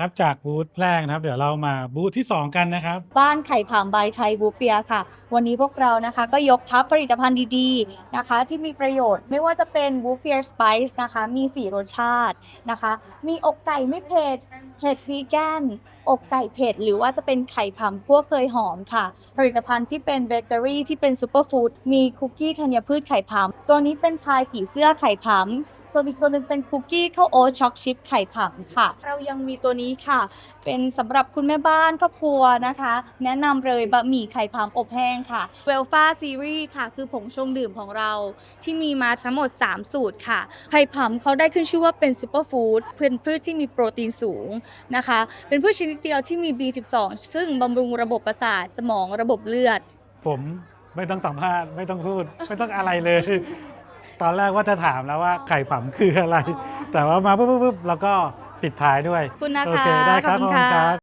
ครับจากบูธแรกนะครับ เดี๋ยวเรามาบูธที่ 2 กันนะครับ บ้านไข่ผามใบไทยบูเปียค่ะ วันนี้พวกเรานะคะก็ยกทัพผลิตภัณฑ์ดีๆนะคะ ที่มีประโยชน์ไม่ว่าจะเป็นบูเปียสไปซ์นะคะ มี 4 รสชาตินะคะ มีอกไก่ไม่เผ็ดเห็ดวีแกนอกไก่เผ็ด หรือว่าจะเป็นไข่ผำคั่วเคยหอมค่ะ ผลิตภัณฑ์ที่เป็นเบเกอรี่ที่เป็นซูเปอร์ฟู้ดมีคุกกี้ธัญพืชไข่ผำตัวนี้เป็นพายผีเสื้อไข่ผำ ส่วนอีกตัวหนึ่งเป็นคุกกี้ข้าวโอ๊ตช็อกชิพไข่ผำค่ะ เรายังมีตัวนี้ค่ะ เป็นสำหรับคุณแม่บ้านครอบครัวนะคะ แนะนำเลยบะหมี่ไข่พามอบแห้งค่ะเวลฟาซีรีส์ค่ะ คือผงชงดื่มของเรา ที่มีมาทั้งหมด 3 สูตรค่ะ ไข่ผำเขาได้ขึ้นชื่อว่าเป็นซูเปอร์ฟู้ดเป็นพืชที่มีโปรตีนสูงนะคะ เป็นพืชชนิดเดียวที่มี B12 ซึ่งบำรุงระบบประสาทสมองระบบเลือด ผมไม่ต้องสัมภาษณ์ ไม่ต้องพูด ไม่ต้องอะไรเลย ตอนแรกว่าจะถามแล้วว่าไข่ผำคืออะไร แต่ว่ามาปุ๊บปุ๊บปุ๊บแล้วก็ปิดท้ายด้วยขอบคุณนะคะโอเคได้ครับขอบคุณขอบคุณค่ะครับ